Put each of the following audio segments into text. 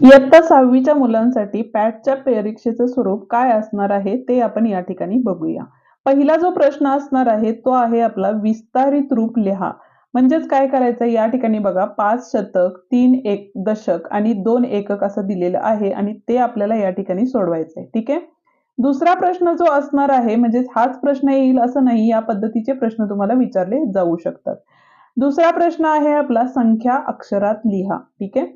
इयत्ता सहावीच्या मुलांसाठी पॅटच्या परीक्षेचं स्वरूप काय असणार आहे ते आपण या ठिकाणी बघूया. पहिला जो प्रश्न असणार आहे तो आहे आपला विस्तारित रूप लिहा. म्हणजेच काय करायचं? या ठिकाणी बघा पाच शतक तीन एक दशक आणि दोन एकक असं दिलेलं आहे आणि ते आपल्याला या ठिकाणी सोडवायचं आहे ठीक आहे? दुसरा प्रश्न जो असणार आहे म्हणजे हाच प्रश्न येईल असं नाही या पद्धतीचे प्रश्न तुम्हाला विचारले जाऊ शकतात. दुसरा प्रश्न आहे आपला संख्या अक्षरात लिहा. ठीक आहे?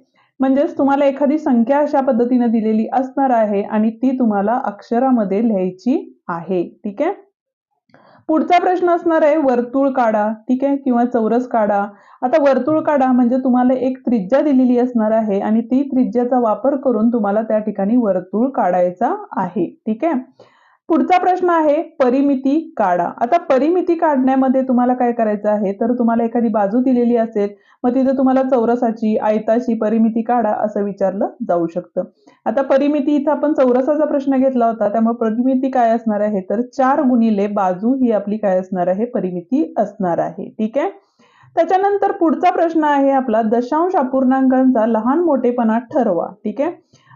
म्हणजेच तुम्हाला एखादी संख्या अशा पद्धतीने दिलेली असणार आहे आणि ती तुम्हाला अक्षरामध्ये लिहायची आहे ठीक आहे? पुढचा प्रश्न असणार आहे वर्तुळ काढा ठीक आहे? किंवा चौरस काढा. आता वर्तुळ काढा म्हणजे तुम्हाला एक त्रिज्या दिलेली असणार आहे आणि ती त्रिज्याचा वापर करून तुम्हाला त्या ठिकाणी वर्तुळ काढायचा आहे ठीक आहे? पुढचा प्रश्न आहे परिमिती काढा. आता परिमिती काढण्यामध्ये तुम्हाला काय करायचं आहे? तर तुम्हाला एखादी बाजू दिलेली असेल मग तिथे तुम्हाला चौरसाची आयताची परिमिती काढा असं विचारलं जाऊ शकतं. आता परिमिती इथं आपण चौरसाचा प्रश्न घेतला होता त्यामुळे परिमिती काय असणार आहे? तर चार गुणिले बाजू ही आपली काय असणार आहे? परिमिती असणार आहे. ठीक आहे? त्याच्यानंतर पुढचा प्रश्न आहे आपला दशांश अपूर्णांकांचा लहान मोठेपणा ठरवा. ठीक आहे?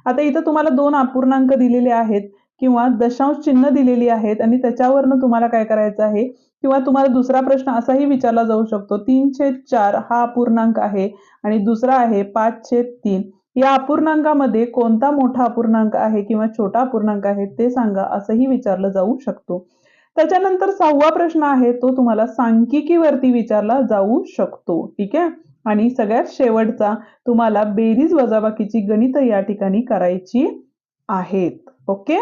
आता इथं तुम्हाला दोन अपूर्णांक दिलेले आहेत. किंवा दशांश चिन्ह दिलेली आहेत आणि त्याच्यावरनं तुम्हाला काय करायचं आहे? किंवा तुम्हाला दुसरा प्रश्न असाही विचारला जाऊ शकतो. तीन छेद चार हा अपूर्णांक आहे आणि दुसरा आहे पाच छेद तीन. या अपूर्णांकामध्ये कोणता मोठा अपूर्णांक आहे किंवा छोटा अपूर्णांक आहे ते सांगा असंही विचारलं जाऊ शकतो. त्याच्यानंतर सहावा प्रश्न आहे तो तुम्हाला सांख्यिकीवरती विचारला जाऊ शकतो. ठीक आहे? आणि सगळ्यात शेवटचा तुम्हाला बेरीज वजाबाकीची गणित या ठिकाणी करायची आहेत. ओके?